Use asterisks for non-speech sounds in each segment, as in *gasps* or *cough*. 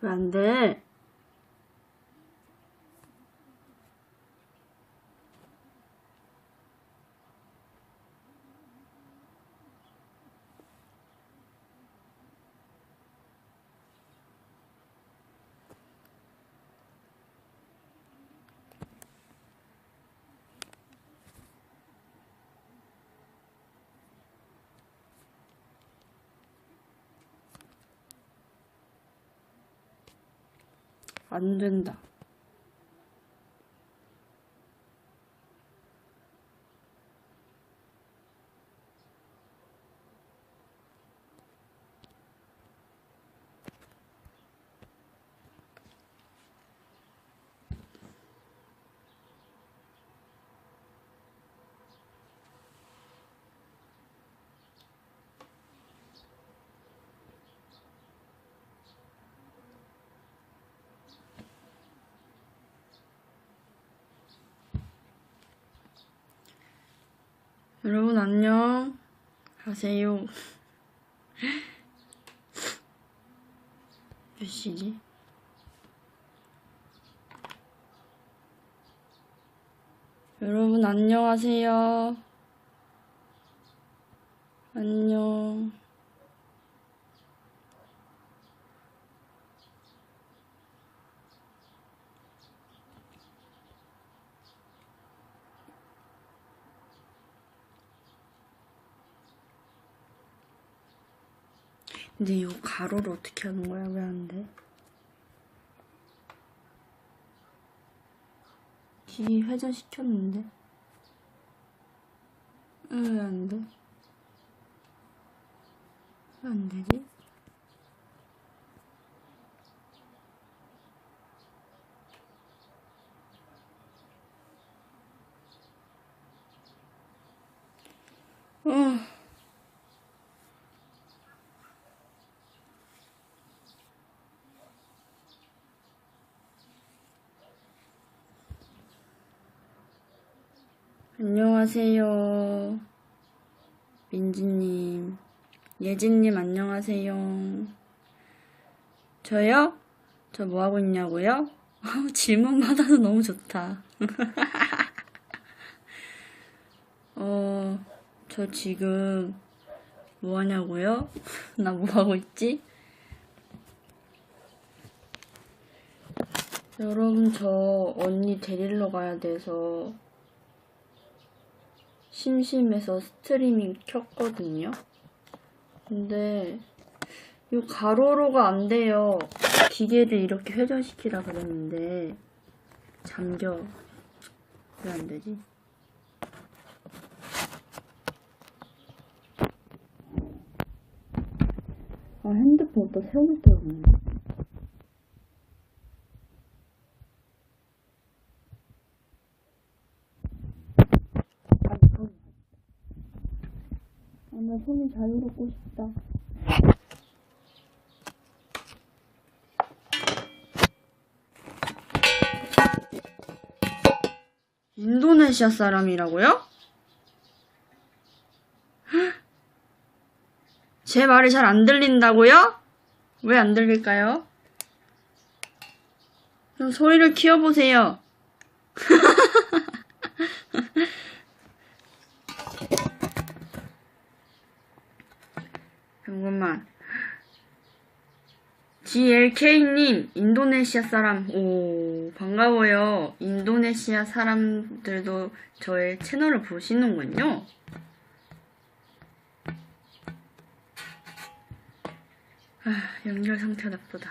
왜 안 돼? 안 된다. 여러분 안녕 하세요. 몇 시지? 여러분 안녕하세요. 안녕. 근데 이거 가로를 어떻게 하는 거야? 왜 안 돼? 기 회전시켰는데? 왜 안 돼? 왜 안 되지? 어. 안녕하세요. 민지님. 예진님, 안녕하세요. 저요? 저 뭐하고 있냐고요? *laughs* 질문 받아서 너무 좋다. *laughs* 어, 저 지금 뭐 하냐고요? *laughs* 나 뭐 하고 있지? 여러분, 저 언니 데리러 가야 돼서 심심해서 스트리밍 켰거든요. 근데 이 가로로가 안 돼요. 기계를 이렇게 회전시키라 그랬는데 잠겨. 왜 안 되지? 아 핸드폰 또 세울 데가 없네. 아, 나 손이 자유롭고 싶다. 인도네시아 사람이라고요? 제 말이 잘 안 들린다고요? 왜 안 들릴까요? 좀 소리를 키워보세요. *laughs* 잠깐만. GLK님, 인도네시아 사람, 오, 반가워요. 인도네시아 사람들도 저의 채널을 보시는군요. 아, 연결 상태 나쁘다.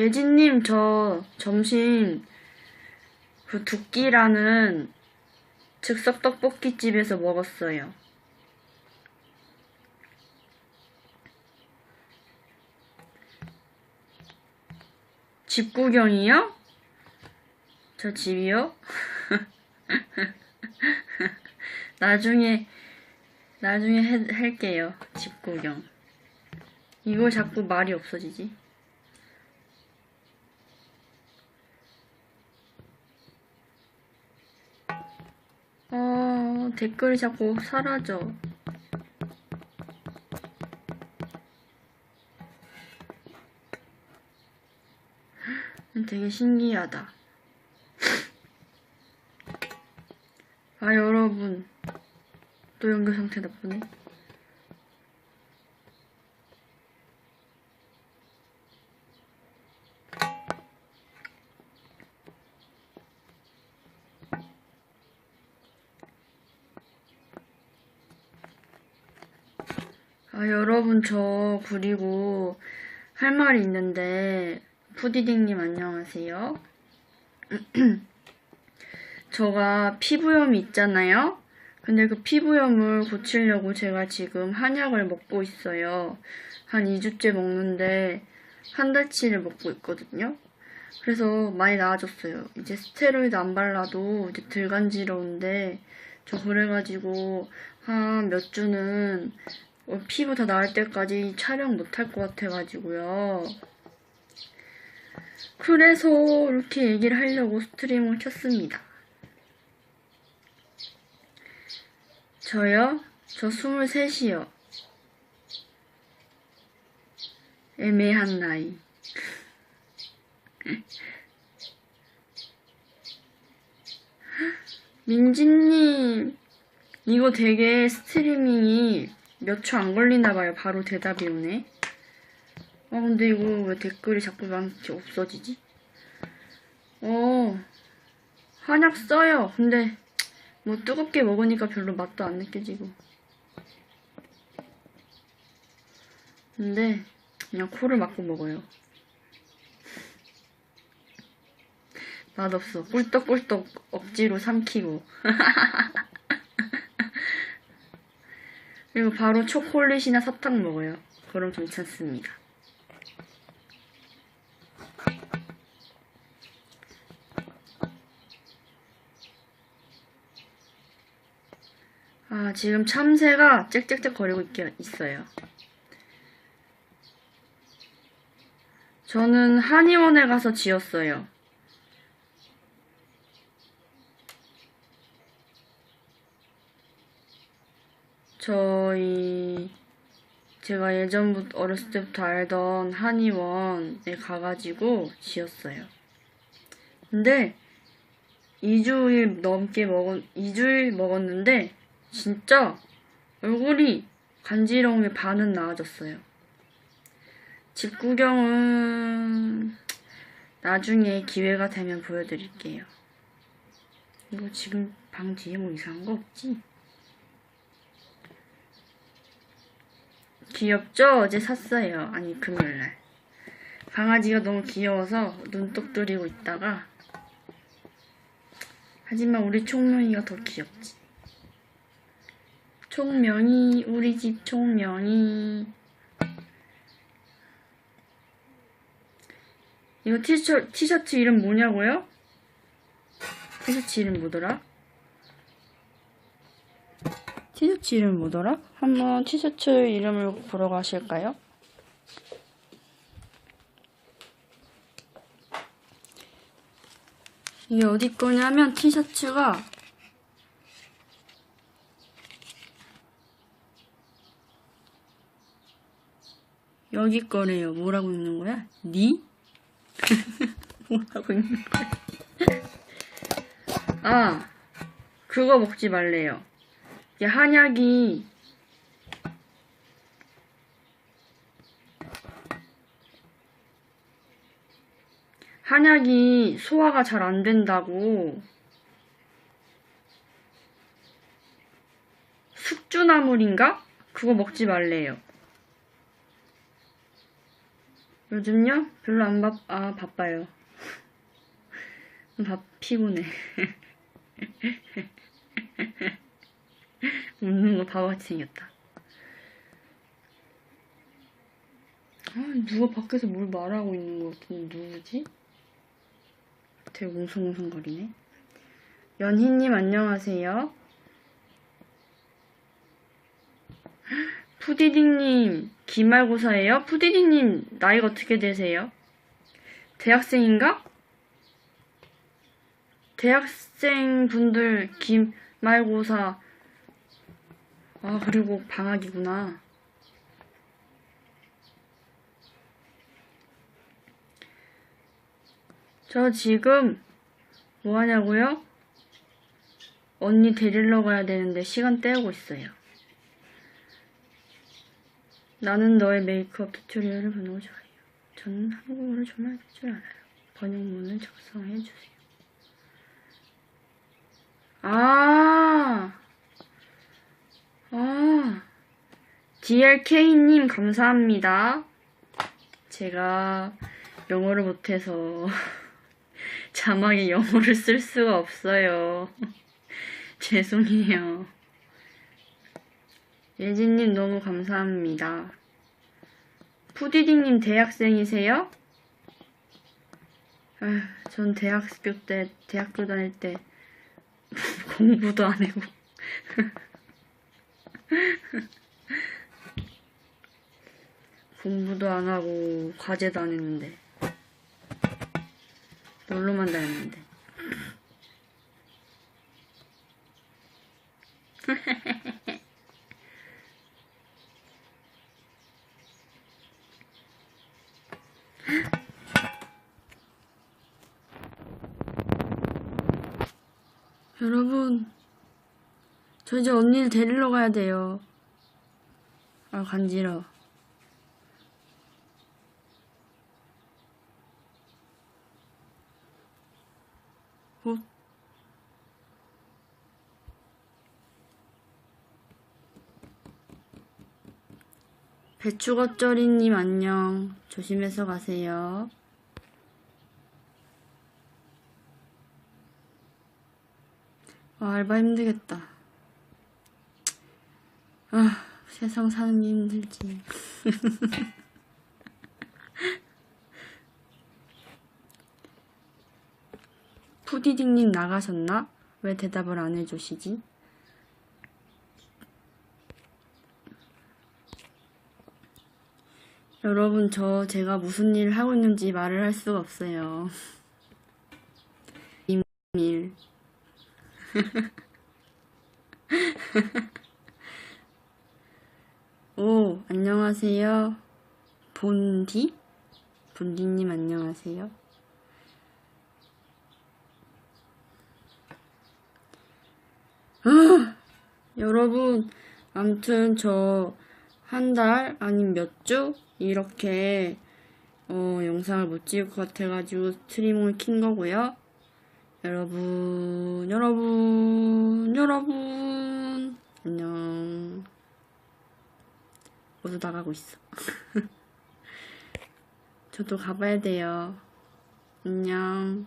예진님, 저 점심 그 두끼라는 즉석 떡볶이 집에서 먹었어요. 집 구경이요? 저 집이요? *laughs* 나중에, 나중에 해, 할게요. 집 구경. 이거 자꾸 말이 없어지지? 댓글이 자꾸 사라져. 되게 신기하다. 아, 여러분. 또 연결 상태 나쁘네. 아, 여러분, 저, 그리고, 할 말이 있는데, 푸디딩님 안녕하세요. *clears throat* 저가 피부염이 있잖아요? 근데 그 피부염을 고치려고 제가 지금 한약을 먹고 있어요. 한 2주째 먹는데, 한 달치를 먹고 있거든요. 그래서 많이 나아졌어요. 이제 스테로이드 안 발라도 이제 덜 간지러운데, 저 그래가지고, 한 몇 주는 어, 피부 다 나을 때까지 촬영 못할 것 같아가지고요. 그래서 이렇게 얘기를 하려고 스트리밍을 켰습니다. 저요? 저 23이요. 애매한 나이. *laughs* 민지님, 이거 되게 스트리밍이 몇 초 안 걸리나 봐요. 바로 대답이 오네. 아, 근데 이거 왜 댓글이 자꾸 많게 없어지지? 어, 한약 써요. 근데 뭐 뜨겁게 먹으니까 별로 맛도 안 느껴지고. 근데 그냥 코를 막고 먹어요. 맛없어. 꿀떡꿀떡 억지로 삼키고. *laughs* 그리고 바로 초콜릿이나 사탕 먹어요. 그럼 괜찮습니다. 아, 지금 참새가 짹짹짹 거리고 있, 있어요. 저는 한의원에 가서 지었어요. 저희 제가 예전부터 어렸을 때부터 알던 한의원에 가가지고 지었어요. 근데 2주일 넘게 먹은 2주일 먹었는데 진짜 얼굴이 간지러운 게 반은 나아졌어요. 집 구경은 나중에 기회가 되면 보여드릴게요. 이거 지금 방 뒤에 뭐 이상한 거 없지? 귀엽죠? 어제 샀어요. 아니, 금요일날. 강아지가 너무 귀여워서 눈독 들이고 있다가 하지만 우리 총명이가 더 귀엽지. 총명이 우리 집 총명이 이거 티셔, 티셔츠 이름 뭐냐고요? 티셔츠 이름 뭐더라? 티셔츠 이름 뭐더라? 한번 티셔츠 이름을 보러 가실까요? 이게 어디 거냐면 티셔츠가 여기 거래요. 뭐라고 있는 거야? 니? *laughs* 뭐라고 있는 거야? 아, 그거 먹지 말래요. 한약이 한약이 소화가 잘 안 된다고 숙주나물인가? 그거 먹지 말래요. 요즘요? 별로 안 바, 아, 바빠요. *laughs* 바, 피곤해. *laughs* *laughs* 웃는 거 바보같이 생겼다. 아, 누가 밖에서 뭘 말하고 있는 것 같은데, 누구지? 되게 웅성웅성거리네. 연희님, 안녕하세요. *gasps* 푸디딩님, 기말고사예요? 푸디딩님, 나이가 어떻게 되세요? 대학생인가? 대학생 분들 기말고사 아, 그리고 방학이구나. 저 지금 뭐 하냐고요? 언니 데리러 가야 되는데 시간 때우고 있어요. 나는 너의 메이크업 튜토리얼을 거 좋아해요. 저는 한국어를 정말 할 줄 알아요. 번역문을 작성해 주세요. 아, 아, DLK님 감사합니다. 제가 영어를 못해서 *laughs* 자막에 영어를 쓸 수가 없어요. *laughs* 죄송해요. 예진님 너무 감사합니다. 푸디디님 대학생이세요? 아, 전 대학교 때, 대학교 다닐 때 *laughs* 공부도 안 해고 *laughs* 공부도 안 하고 과제도 안 했는데. 놀러만 다녔는데. *laughs* 여러분 저 이제 언니를 데리러 가야 돼요 아 간지러워 어? 배추겉절이님 안녕. 조심해서 가세요. 아, 알바 힘들겠다. 아, 세상 사는 게 힘들지. 푸디딩님 나가셨나? 왜 대답을 안 해주시지? 여러분, 저 제가 무슨 일을 하고 있는지 말을 할 수가 없어요. *laughs* 비밀. *laughs* 오, 안녕하세요. 본디? 본디님 안녕하세요. 아, 여러분, 암튼 저 한 달 아니면 몇주 이렇게 어, 영상을 못 찍을 것 같아가지고 스트리밍을 킨 거고요. 여러분, 여러분, 여러분, 안녕. 모두 나가고 있어. *laughs* 저도 가봐야 돼요. 안녕.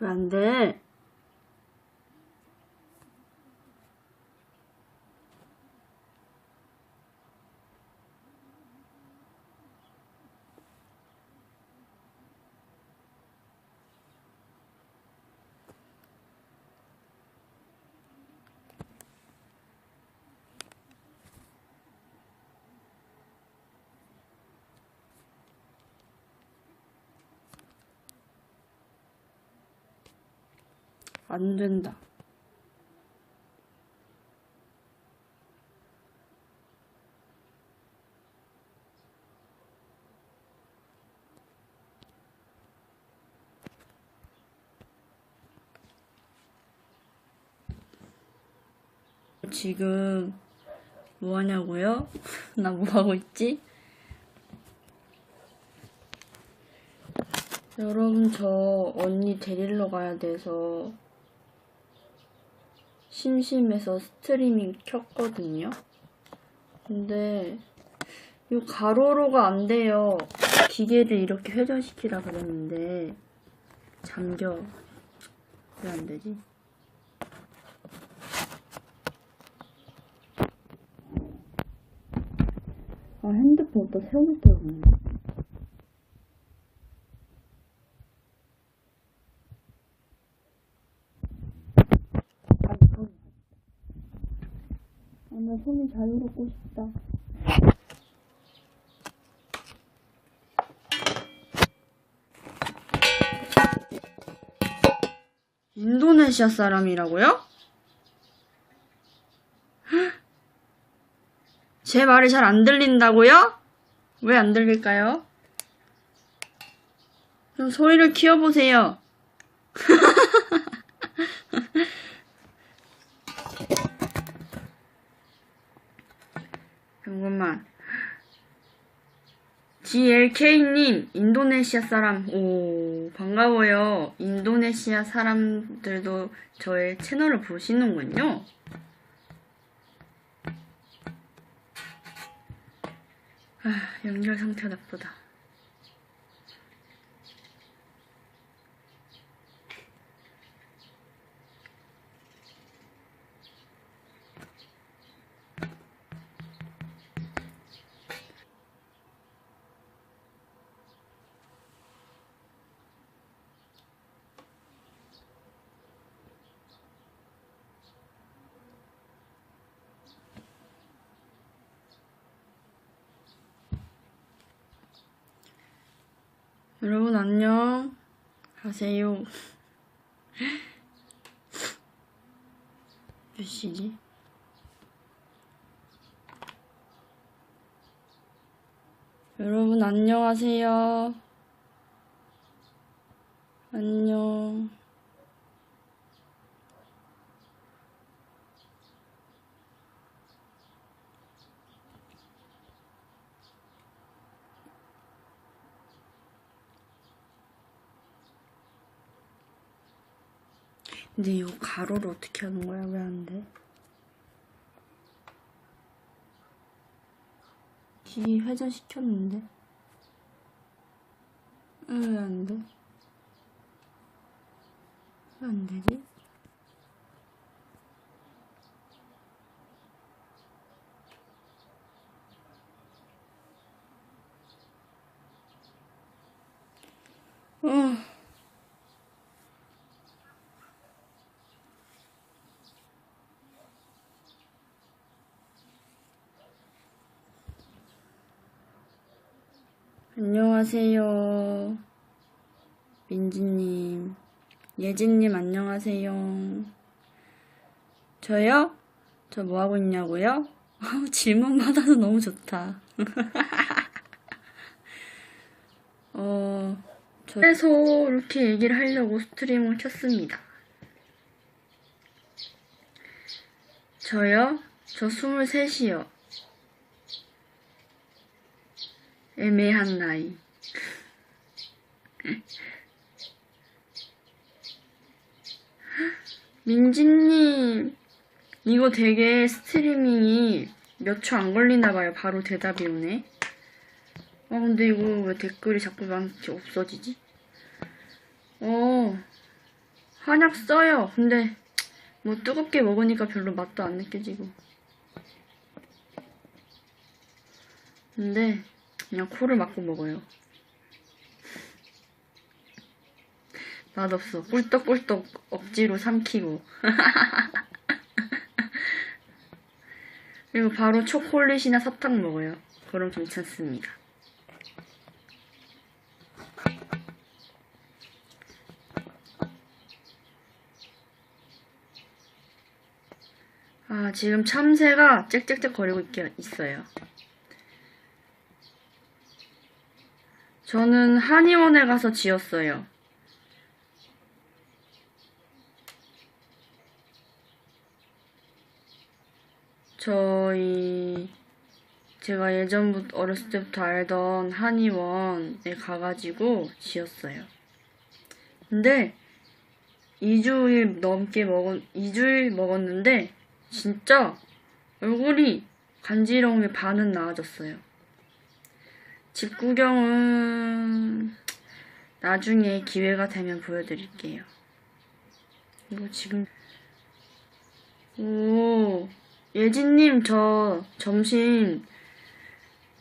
왜 안 돼? 안 된다. 지금 뭐 하냐고요? *laughs* 나 뭐 하고 있지? 여러분 저 언니 데리러 가야 돼서 심심해서 스트리밍 켰거든요. 근데 이 가로로가 안 돼요. 기계를 이렇게 회전시키라 그랬는데 잠겨. 왜 안 되지? 아 핸드폰 또 세울 데 없네. 아, 나 손이 자유롭고 싶다. 인도네시아 사람이라고요? *gasps* 제 말이 잘 안 들린다고요? 왜 안 들릴까요? 좀 소리를 키워보세요. *laughs* 잠깐만. GLK님, 인도네시아 사람, 오, 반가워요. 인도네시아 사람들도 저의 채널을 보시는군요. 아, 연결 상태 나쁘다. 여러분 안녕 하세요. 몇 시지? 여러분 안녕하세요. 안녕. 근데 이거 가로를 어떻게 하는 거야? 왜 안 돼? 기 회전시켰는데? 왜 안 돼? 왜 안 되지? 어. 안녕하세요. 민지님. 예진님, 안녕하세요. 저요? 저 뭐하고 있냐고요? 질문 받아서 너무 좋다. *laughs* 어, 저... 그래서 이렇게 얘기를 하려고 스트리밍을 켰습니다. 저요? 저 23이요. 애매한 나이. 민지님, 이거 되게 스트리밍이 몇 초 안 걸리나 봐요. 바로 대답이 오네. 아, 근데 이거 왜 댓글이 자꾸 많게 없어지지? 어, 한약 써요. 근데 뭐 뜨겁게 먹으니까 별로 맛도 안 느껴지고. 근데 그냥 코를 막고 먹어요. 맛없어. 꿀떡꿀떡 억지로 삼키고. *laughs* 그리고 바로 초콜릿이나 사탕 먹어요. 그럼 괜찮습니다. 아, 지금 참새가 짹짹짹 거리고 있, 있어요. 저는 한의원에 가서 지었어요. 저희 제가 예전부터 어렸을 때부터 알던 한의원에 가가지고 지었어요. 근데 2주일 넘게 먹었, 2주일 먹었는데 진짜 얼굴이 간지러운 게 반은 나아졌어요. 집 구경은 나중에 기회가 되면 보여드릴게요. 이거 지금 오 예진님 저 점심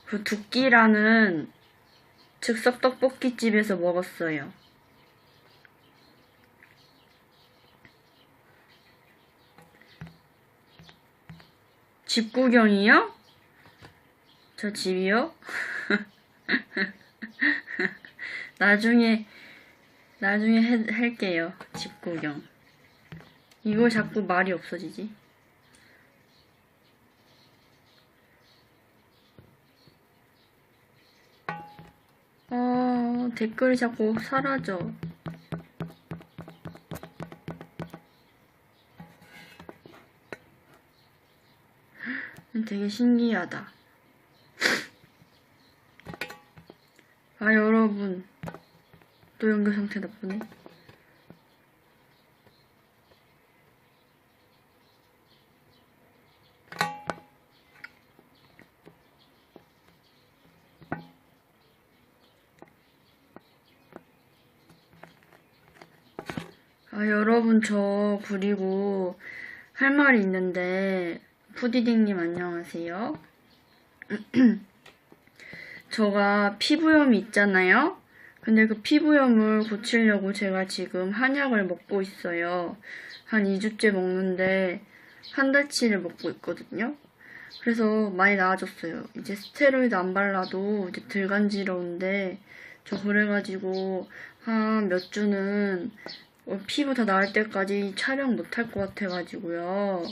그 두끼라는 즉석 떡볶이 집에서 먹었어요. 집 구경이요? 저 집이요? *laughs* *laughs* 나중에 나중에 해, 할게요. 집 구경. 이거 자꾸 말이 없어지지? 어, 댓글이 자꾸 사라져. 되게 신기하다. 아, 여러분. 또 연결 상태 나쁘네. 아, 여러분, 저, 그리고, 할 말이 있는데, 푸디딩님 안녕하세요. *clears throat* 저가 피부염이 있잖아요? 근데 그 피부염을 고치려고 제가 지금 한약을 먹고 있어요. 한 2주째 먹는데, 한 달치를 먹고 있거든요. 그래서 많이 나아졌어요. 이제 스테로이드 안 발라도 이제 덜 간지러운데, 저 그래가지고, 한 몇 주는 어, 피부 다 나을 때까지 촬영 못할 것 같아가지고요.